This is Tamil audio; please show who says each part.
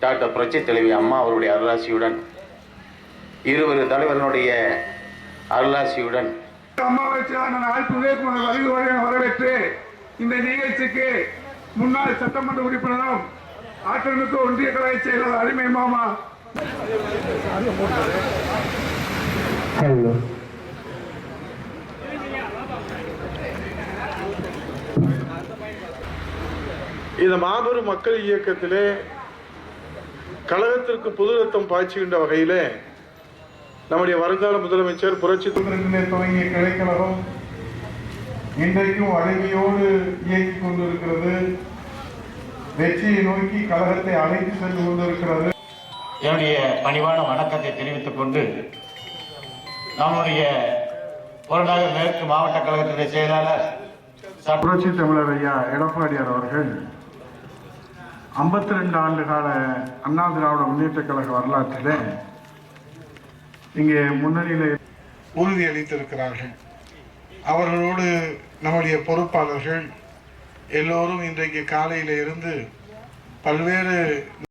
Speaker 1: டாக்டர் புரட்சி தலைவி அம்மா அவருடைய அருளாசியுடன் இருவரு தலைவர்களுடைய அருளாசியுடன்.
Speaker 2: வரவேற்று இந்த நிகழ்ச்சிக்கு முன்னாள் சட்டமன்ற உறுப்பினரும் ஆற்றலுக்கு ஒன்றிய கழக செயலாளர் அருமை மாமா.
Speaker 3: இந்த மாபெரும் மக்கள் இயக்கத்திலே கழகத்திற்கு புது ரத்தம் பாய்ச்சுகின்ற வகையிலே நம்முடைய வருங்கால முதலமைச்சர் புரட்சி
Speaker 2: சுதந்திரத்திலே துவங்கிய கிளைக்கழகம் இன்றைக்கும் அழகியோடு இயங்கிக் கொண்டிருக்கிறது. வெற்றியை நோக்கி கழகத்தை அழைத்து சென்று கொண்டிருக்கிறது.
Speaker 4: என்னுடைய பணிவான வணக்கத்தை தெரிவித்துக் கொண்டு நம்முடைய புறநகர் மேற்கு மாவட்ட கழகத்தினுடைய செயலாளர்
Speaker 2: புரட்சி தமிழர் ஐயா எடப்பாடியார் அவர்கள் ஐம்பத்தி ரெண்டு ஆண்டு கால அண்ணா திராவிட முன்னேற்ற கழக வரலாற்றிலே இங்கே முன்னணியில் உறுதியளித்திருக்கிறார்கள். அவர்களோடு நம்முடைய பொறுப்பாளர்கள் எல்லோரும் இன்றைக்கு காலையில இருந்து பல்வேறு